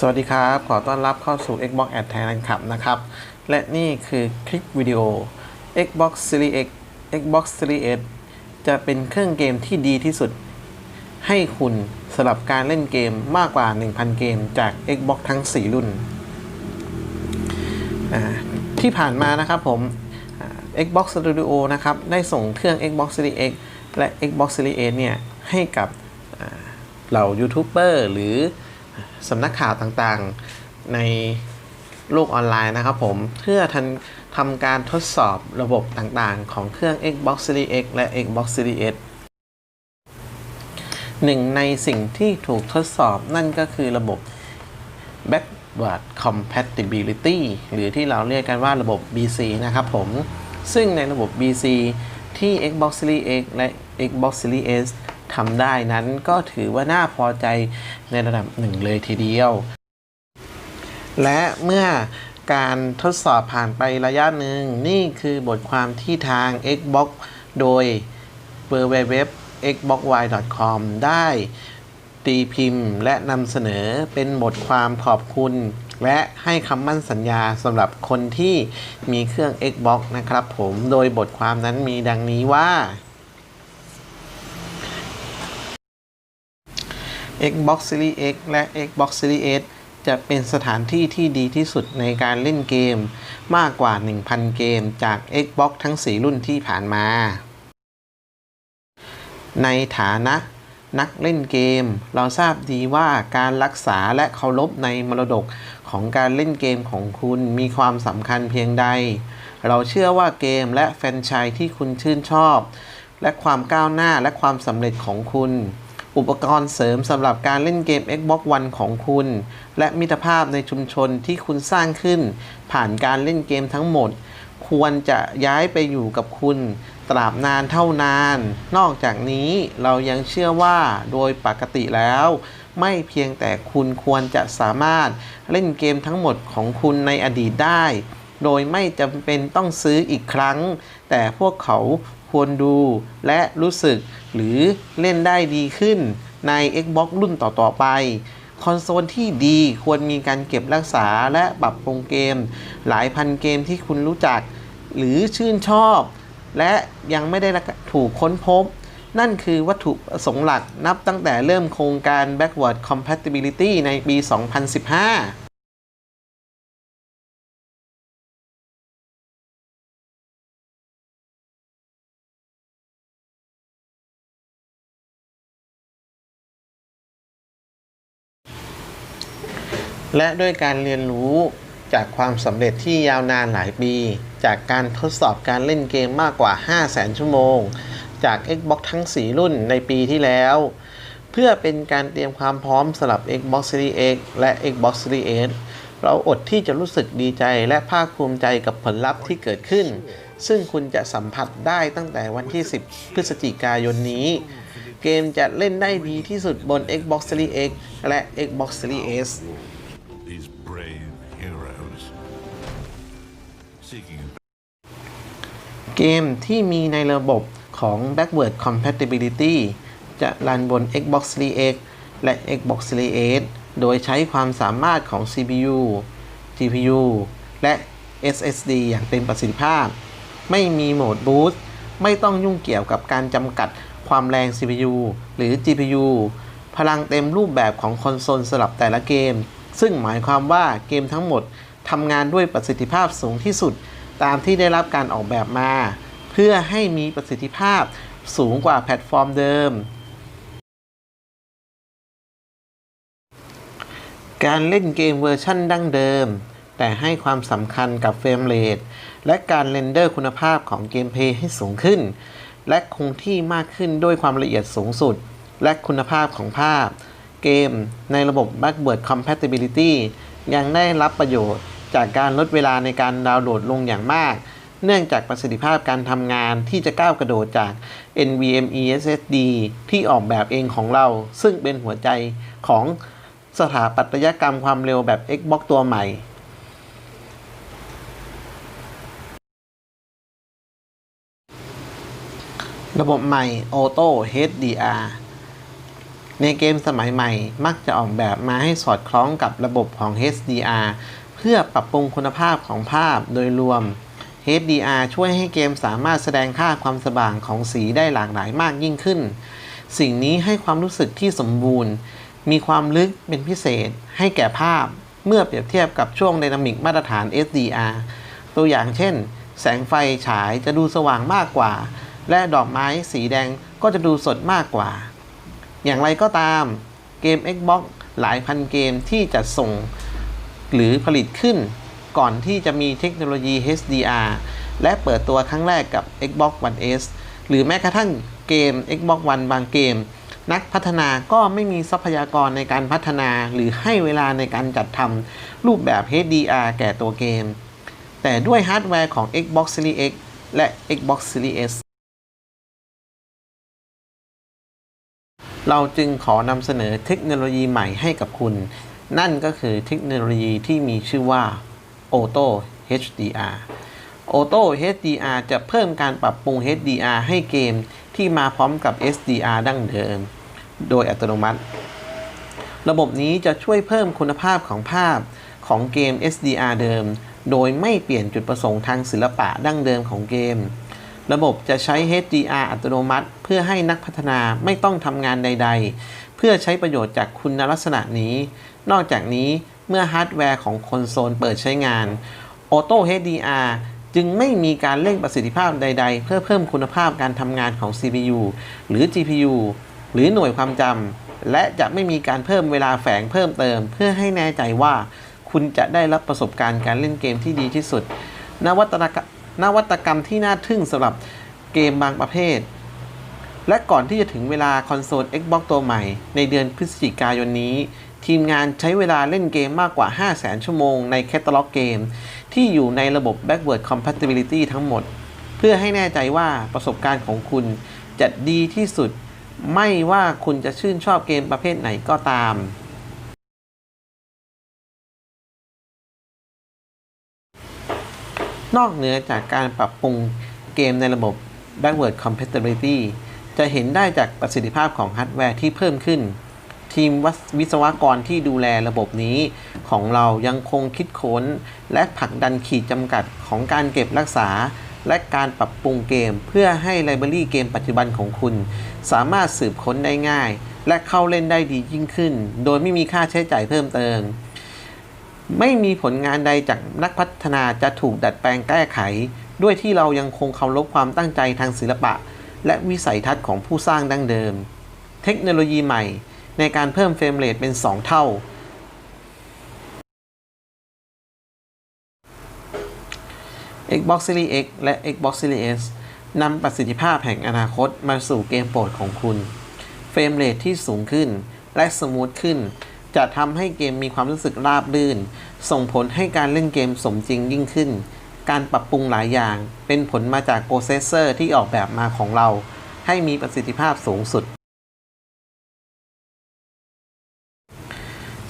สวัสดีครับ ขอต้อนรับเข้าสู่ Xbox Ad Thailand ครับนะครับ และนี่คือคลิปวิดีโอ Xbox Series X Xbox Series S จะเป็นเครื่องเกมที่ดีที่สุด ให้คุณสำหรับการเล่นเกมมากกว่า 1,000 เกมจาก Xbox ทั้ง 4 รุ่น ที่ผ่านมานะครับผม Xbox Studio นะครับ ได้ส่งเครื่อง Xbox Series X และ Xbox Series S เนี่ย ให้กับเหล่ายูทูบเบอร์หรือ สำนักข่าวต่างๆในโลกออนไลน์นะครับผม เพื่อทันทำการทดสอบระบบต่างๆ ของเครื่อง Xbox Series X และ Xbox Series S หนึ่งในสิ่งที่ถูกทดสอบนั่นก็คือระบบ Backward Compatibility หรือที่เราเรียกกันว่าระบบ BC นะครับผม ซึ่งในระบบ BC ที่ Xbox Series X และ Xbox Series S ทำได้นั้นก็ถือว่าน่าพอใจในระดับหนึ่งเลยทีเดียว และเมื่อการทดสอบผ่านไประยะหนึ่ง นี่คือบทความที่ทาง Xbox โดย w w w xboxy.com ได้ตีพิมพ์และนำเสนอเป็นบทความขอบคุณ และให้คำมั่นสัญญาสำหรับคนที่มีเครื่อง Xbox นะครับผม โดยบทความนั้นมีดังนี้ว่า Xbox Series X และ Xbox Series S จะเป็นสถานที่ที่ดีที่สุดในการเล่นเกม มากกว่า 1,000 เกมจาก Xbox ทั้ง 4 รุ่นที่ผ่านมา ในฐานะนักเล่นเกม เราทราบดีว่าการรักษาและเคารพในมรดกของการเล่นเกมของคุณมีความสำคัญเพียงใด เราเชื่อว่าเกมและแฟรนไชส์ที่คุณชื่นชอบ และความก้าวหน้าและความสำเร็จของคุณ อุปกรณ์เสริมสำหรับการเล่นเกม Xbox One ของคุณ และมิตรภาพในชุมชนที่คุณสร้างขึ้น ผ่านการเล่นเกมทั้งหมด ควรจะย้ายไปอยู่กับคุณ ตราบนานเท่านาน นอกจากนี้เรายังเชื่อว่าโดยปกติแล้ว ไม่เพียงแต่คุณควรจะสามารถเล่นเกมทั้งหมดของคุณในอดีตได้ โดยไม่จำเป็นต้องซื้ออีกครั้ง แต่พวกเขาควรดูและรู้สึก หรือเล่นได้ดีขึ้นใน Xbox รุ่นต่อ ๆ ไป คอนโซลที่ดีควรมีการเก็บรักษาและปรับปรุงเกม หลายพันเกมที่คุณรู้จัก หรือชื่นชอบ และยังไม่ได้ถูกค้นพบ นั่นคือวัตถุประสงค์หลักนับตั้งแต่เริ่มโครงการ Backward Compatibility ในปี 2015 และด้วยการเรียนรู้จากความสำเร็จที่ยาวนานหลายปี จากการทดสอบการเล่นเกมมากกว่า 500,000 ชั่วโมง จาก Xbox ทั้ง 4 รุ่นในปีที่แล้ว เพื่อเป็นการเตรียมความพร้อมสำหรับ Xbox Series X และ Xbox Series S เราอดที่จะรู้สึกดีใจและภาคภูมิใจกับผลลัพธ์ที่เกิดขึ้น ซึ่งคุณจะสัมผัสได้ตั้งแต่วันที่ 10 พฤศจิกายนนี้ เกมจะเล่นได้ดีที่สุดบน Xbox Series X และ Xbox Series S เกมที่มีในระบบของ Backward Compatibility จะรันบน Xbox Series X และ Xbox Series S โดยใช้ความสามารถของ CPU GPU และ SSD อย่างเต็มประสิทธิภาพ ไม่มีโหมดบูสต์ไม่ต้องยุ่งเกี่ยวกับการจำกัดความแรง CPU หรือ GPU พลังเต็มรูปแบบของคอนโซลสลับแต่ละเกม ซึ่งหมายความว่าเกมทั้งหมดทำงานด้วยประสิทธิภาพสูงที่สุด ตามที่ได้รับการออกแบบมา เพื่อให้มีประสิทธิภาพสูงกว่าแพลตฟอร์มเดิม การเล่นเกมเวอร์ชั่นดั้งเดิม แต่ให้ความสำคัญกับเฟรมเรทและการเรนเดอร์คุณภาพของเกมเพย์ให้สูงขึ้น และคงที่มากขึ้นด้วยความละเอียดสูงสุด และคุณภาพของภาพ เกมในระบบ Backward Compatibility ยังได้รับประโยชน์ จากการลดเวลาในการดาวน์โหลดลงอย่างมาก เนื่องจากประสิทธิภาพการทำงานที่จะก้าวกระโดดจาก NVMe SSD ที่ออกแบบเองของเรา ซึ่งเป็นหัวใจของสถาปัตยกรรมความเร็วแบบ Xbox ตัวใหม่ระบบใหม่ Auto HDR ในเกมสมัยใหม่มักจะออกแบบมาให้สอดคล้องกับระบบของ HDR เพื่อปรับปรุงคุณภาพของภาพโดยรวม HDR ช่วยให้เกมสามารถแสดงค่าความสว่างของสีได้หลากหลายมากยิ่งขึ้น สิ่งนี้ให้ความรู้สึกที่สมบูรณ์ มีความลึกเป็นพิเศษ ให้แก่ภาพเมื่อเปรียบเทียบกับช่วงไดนามิกมาตรฐาน SDR ตัวอย่างเช่น แสงไฟฉายจะดูสว่างมากกว่า และดอกไม้สีแดงก็จะดูสดมากกว่า อย่างไรก็ตามเกม Xbox หลายพันเกมที่จัดส่ง หรือผลิตขึ้น ก่อนที่จะมีเทคโนโลยี HDR และเปิดตัวครั้งแรกกับ Xbox One S หรือแม้กระทั่งเกม Xbox One บางเกม นักพัฒนาก็ไม่มีทรัพยากรในการพัฒนาหรือให้เวลาในการจัดทำรูปแบบ HDR แก่ตัวเกม แต่ด้วยฮาร์ดแวร์ของ Xbox Series X และ Xbox Series S เราจึงขอนำเสนอเทคโนโลยีใหม่ให้กับคุณ นั่นก็คือเทคโนโลยีที่มีชื่อว่า Auto HDR Auto HDR จะเพิ่มการปรับปรุง HDR ให้เกมที่มาพร้อมกับ SDR ดั้งเดิม โดยอัตโนมัติ ระบบนี้จะช่วยเพิ่มคุณภาพของภาพของเกม SDR เดิม โดยไม่เปลี่ยนจุดประสงค์ทางศิลปะดั้งเดิมของเกม ระบบจะใช้ HDR อัตโนมัติ เพื่อให้นักพัฒนาไม่ต้องทำงานใด ๆ เพื่อใช้ประโยชน์จากคุณลักษณะนี้ นอกจากนี้เมื่อฮาร์ดแวร์ของคอนโซลเปิดใช้งาน Auto HDR จึงไม่มีการเร่งประสิทธิภาพใด ๆ เพื่อเพิ่มคุณภาพการทำงานของ CPU หรือ GPU หรือหน่วยความจำและจะไม่มีการเพิ่มเวลาแฝงเพิ่มเติม เพื่อให้แน่ใจว่า คุณจะได้รับประสบการณ์การเล่นเกมที่ดีที่สุด นวัตกรรมนวัตกรรมที่น่าทึ่งสำหรับเกมบางประเภท และก่อนที่จะถึงเวลาคอนโซล Xbox ตัวใหม่ ในเดือนพฤศจิกายนนี้ ทีมงานใช้เวลาเล่นเกมมากกว่า 500,000 ชั่วโมงในแคตตาล็อกเกม ที่อยู่ในระบบ Backward Compatibility ทั้งหมด เพื่อให้แน่ใจว่าประสบการณ์ของคุณจะดีที่สุด ไม่ว่าคุณจะชื่นชอบเกมประเภทไหนก็ตามนอกเหนือจากการปรับปรุงเกมในระบบ Backward Compatibility จะเห็นได้จากประสิทธิภาพของฮาร์ดแวร์ที่เพิ่มขึ้น ทีมวิศวกรที่ดูแลระบบนี้ ของเรายังคงคิดค้น และผลักดันขีดจำกัดของการเก็บรักษา และการปรับปรุงเกม เพื่อให้ไลบรารีเกมปัจจุบันของคุณ สามารถสืบค้นได้ง่าย และเข้าเล่นได้ดียิ่งขึ้น โดยไม่มีค่าใช้จ่ายเพิ่มเติมไม่มีผลงานใดจากนักพัฒนาจะถูกดัดแปลงแก้ไข ด้วยที่เรายังคงเคารพความตั้งใจทางศิลปะ และวิสัยทัศน์ของผู้สร้างดั้งเดิม เทคโนโลยีใหม่ในการเพิ่มเฟรมเรทเป็น 2 เท่า Xbox Series X และ Xbox Series S นำประสิทธิภาพแห่งอนาคตมาสู่เกมโปรดของคุณ เฟรมเรทที่สูงขึ้นและสมูทขึ้น จะทำให้เกมมีความรู้สึกราบรื่น ส่งผลให้การเล่นเกมสมจริงยิ่งขึ้น การปรับปรุงหลายอย่าง เป็นผลมาจากโปรเซสเซอร์ที่ออกแบบมาของเรา ให้มีประสิทธิภาพสูงสุด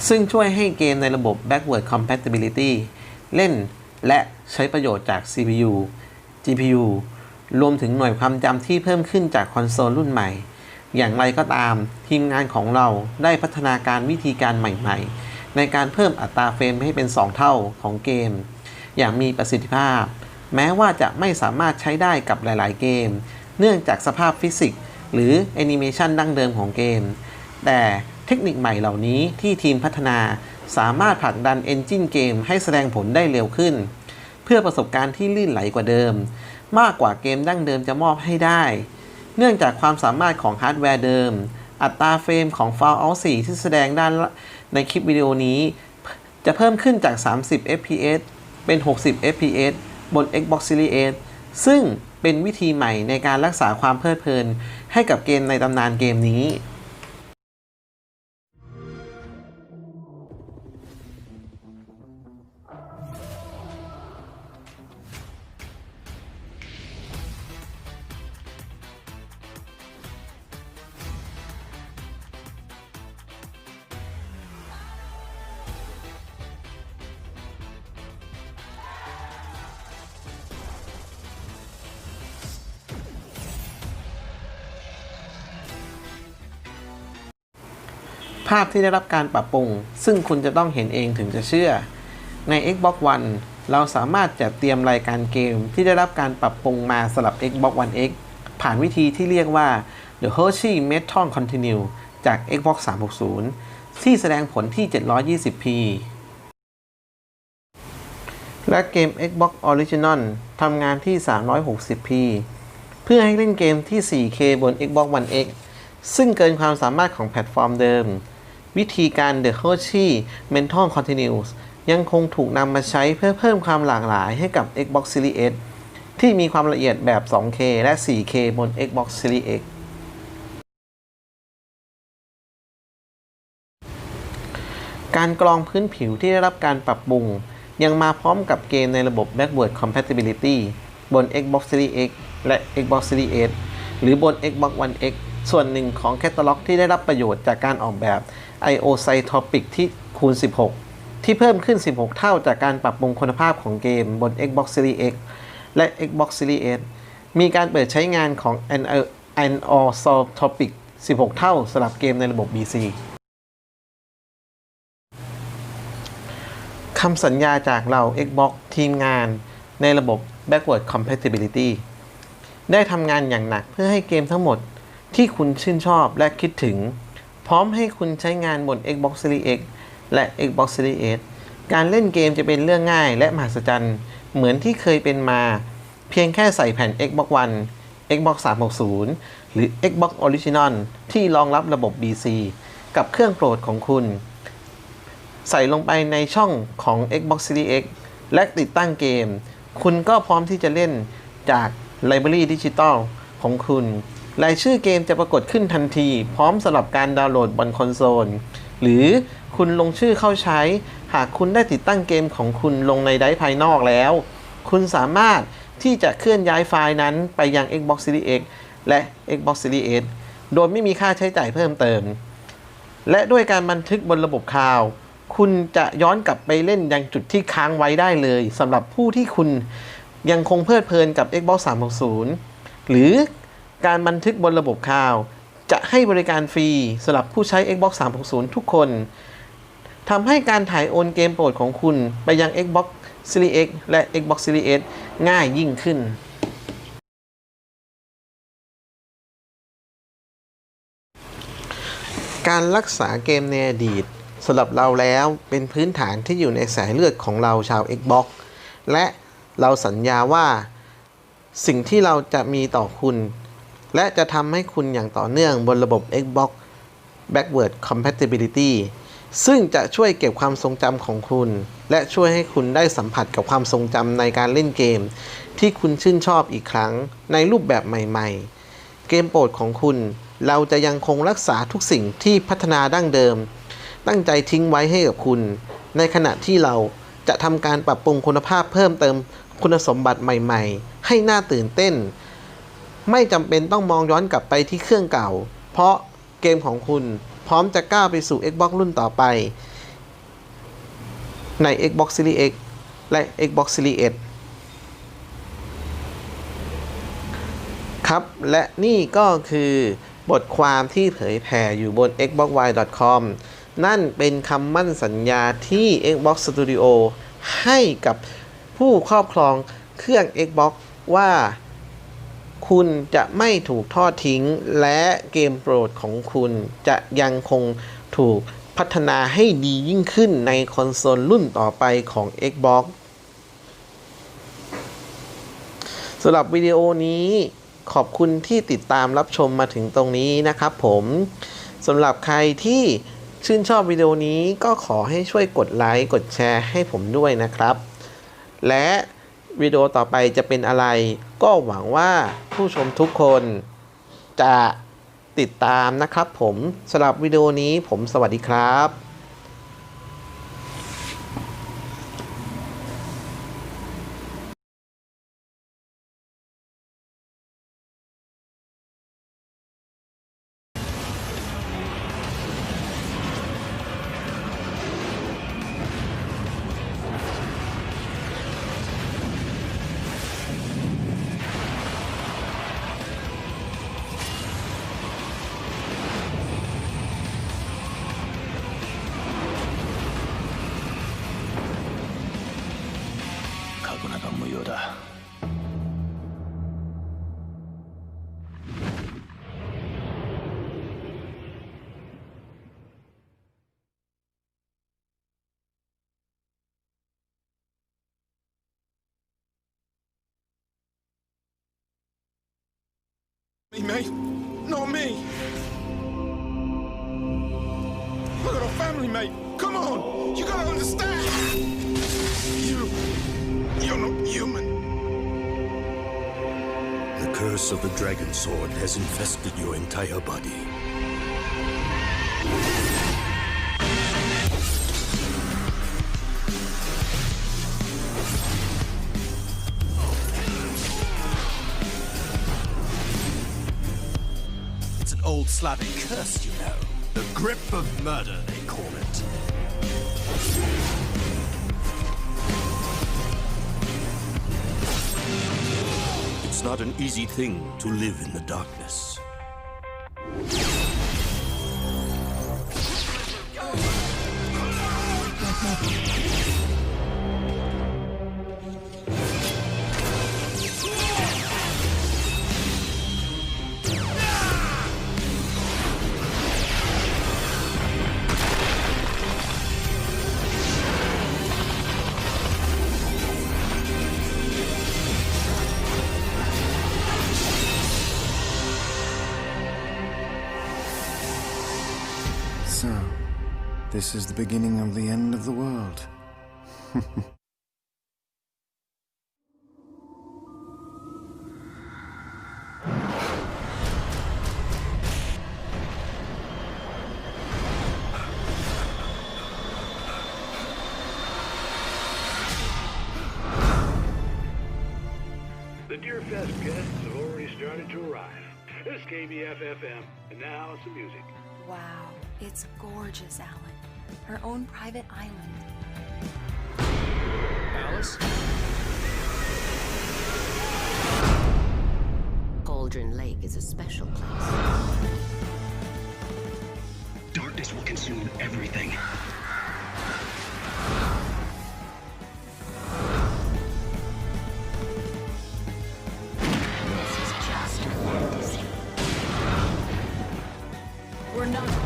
ซึ่งช่วยให้เกมในระบบ Backward Compatibility เล่นและใช้ประโยชน์จาก CPU GPU รวมถึงหน่วยความจำที่เพิ่มขึ้นจากคอนโซลรุ่นใหม่ อย่างไรก็ตาม ทีมงานของเราได้พัฒนาการวิธีการใหม่ ๆ ในการเพิ่มอัตราเฟรมให้เป็น 2 เท่าของเกม อย่างมีประสิทธิภาพ แม้ว่าจะไม่สามารถใช้ได้กับหลาย ๆ เกม เนื่องจากสภาพฟิสิกส์หรือแอนิเมชันดั้งเดิมของเกม แต่เทคนิคใหม่เหล่านี้ที่ทีมพัฒนาสามารถผลักดันเอนจินเกมให้แสดงผลได้เร็วขึ้น เพื่อประสบการณ์ที่ลื่นไหลกว่าเดิม มากกว่าเกมดั้งเดิมจะมอบให้ได้ เนื่องจากความสามารถของฮาร์ดแวร์เดิม อัตราเฟรมของ Fallout 4 ที่แสดงด้านในคลิปวิดีโอนี้ จะเพิ่มขึ้นจาก 30 fps เป็น 60 fps บน Xbox Series S ซึ่งเป็นวิธีใหม่ในการรักษาความเพลิดเพลินให้กับเกมในตำนานเกมนี้ ภาพที่ได้รับการปรับปรุง ซึ่งคุณจะต้องเห็นเองถึงจะเชื่อ ใน Xbox One เราสามารถจัดเตรียมรายการเกมที่ได้รับการปรับปรุงมาสำหรับ Xbox One X ผ่านวิธีที่เรียกว่า The Hershey Metal Continue จาก Xbox 360 ที่แสดงผลที่ 720p และเกม Xbox Original ทำงานที่ 360p เพื่อให้เล่นเกมที่ 4K บน Xbox One X ซึ่งเกินความสามารถของแพลตฟอร์มเดิม วิธีการ The Hershey Mental Continues ยังคงถูกนำมาใช้เพื่อเพิ่มความหลากหลายให้กับ Xbox Series S ที่มีความละเอียดแบบ 2K และ 4K บน Xbox Series X การกรองพื้นผิวที่ได้รับการปรับปรุง ยังมาพร้อมกับเกมในระบบ Backward Compatibility บน Xbox Series X และ Xbox Series S หรือบน Xbox One X ส่วนหนึ่งของแคตตาล็อกที่ได้รับประโยชน์จากการออกแบบ I/O Cytopic ที่คูณ 16 ที่เพิ่มขึ้น 16 เท่าจากการปรับปรุงคุณภาพของเกมบน Xbox Series X และ Xbox Series S มีการเปิดใช้งานของ I/O Cytopic 16 เท่าสำหรับเกมในระบบ BC คำสัญญาจากเรา Xbox ทีมงานในระบบ Backward Compatibility ได้ทำงานอย่างหนักเพื่อให้เกมทั้งหมดที่คุณชื่นชอบและคิดถึง พร้อมให้คุณใช้งานบน Xbox Series X และ Xbox Series S การเล่นเกมจะเป็นเรื่องง่ายและมหัศจรรย์ เหมือนที่เคยเป็นมา เพียงแค่ใส่แผ่น Xbox One Xbox 360 หรือ Xbox Original ที่รองรับระบบ BC กับเครื่องโปรดของคุณ ใส่ลงไปในช่องของ Xbox Series X และติดตั้งเกม คุณก็พร้อมที่จะเล่นจาก Library Digital ของคุณ รายชื่อเกมจะปรากฏขึ้นทันที พร้อมสำหรับการดาวน์โหลดบนคอนโซล หรือคุณลงชื่อเข้าใช้ หากคุณได้ติดตั้งเกมของคุณลงในไดรฟ์ภายนอกแล้ว คุณสามารถที่จะเคลื่อนย้ายไฟล์นั้นไปยัง Xbox Series X และ Xbox Series S โดยไม่มีค่าใช้จ่ายเพิ่มเติม และด้วยการบันทึกบนระบบคลาวคุณจะย้อนกลับไปเล่นยังจุดที่ค้างไว้ได้เลยสำหรับผู้ที่คุณยังคงเพลิดเพลินกับ Xbox 360 หรือ การบันทึกบนระบบคลาวจะให้บริการฟรีสำหรับผู้ใช้ Xbox 360 ทุกคนทำให้การถ่ายโอนเกมโปรดของคุณไปยัง Xbox Series X และ Xbox Series S ง่ายยิ่งขึ้นการรักษาเกมในอดีตสำหรับเราแล้วเป็นพื้นฐานที่อยู่ในสายเลือดของเราชาว Xbox และเราสัญญาว่า สิ่งที่เราจะมีต่อคุณ และจะทำให้คุณอย่างต่อเนื่องบนระบบ Xbox Backward Compatibility ซึ่งจะช่วยเก็บความทรงจำของคุณ และช่วยให้คุณได้สัมผัสกับความทรงจำในการเล่นเกม ที่คุณชื่นชอบอีกครั้งในรูปแบบใหม่ ๆ เกมโปรดของคุณ เราจะยังคงรักษาทุกสิ่งที่พัฒนาดั้งเดิม ตั้งใจทิ้งไว้ให้กับคุณ ในขณะที่เราจะทำการปรับปรุงคุณภาพเพิ่มเติมคุณสมบัติใหม่ ๆ ให้น่าตื่นเต้น ไม่จำเป็นต้องมองย้อนกลับไปที่เครื่องเก่า เพราะเกมของคุณพร้อมจะก้าวไปสู่ Xbox รุ่นต่อไป ใน Xbox Series X และ Xbox Series S ครับ และนี่ก็คือบทความที่เผยแผ่อยู่บน xboxy.com นั่นเป็นคำมั่นสัญญาที่ Xbox Studio ให้กับผู้ครอบครองเครื่อง Xbox ว่า คุณจะไม่ถูกทอดทิ้ง และเกมโปรดของคุณจะยังคงถูกพัฒนาให้ดียิ่งขึ้นในคอนโซลรุ่นต่อไปของ Xbox สำหรับวิดีโอนี้ขอบคุณที่ติดตามรับชมมาถึงตรงนี้นะครับผมสำหรับใครที่ชื่นชอบวิดีโอนี้ก็ขอให้ช่วยกดไลค์กดแชร์ให้ผมด้วยนะครับ และ วิดีโอต่อไปจะเป็นอะไร ก็หวังว่าผู้ชมทุกคนจะติดตามนะครับผมสำหรับวิดีโอนี้ผมสวัสดีครับ Me. Not me. Look at our family, mate. Come on. You gotta understand. You. You're not human. The curse of the Dragon Sword has infested your entire body. Old Slavic curse, you know. The grip of murder, they call it. It's not an easy thing to live in the darkness. This is the beginning of the end of the world. The Deerfest guests have already started to arrive. This is KBF FM, and now some music. Wow, it's gorgeous, Alan. Her own private island. Alice? Cauldron Lake is a special place. Darkness will consume everything. This is just a fantasy. We're not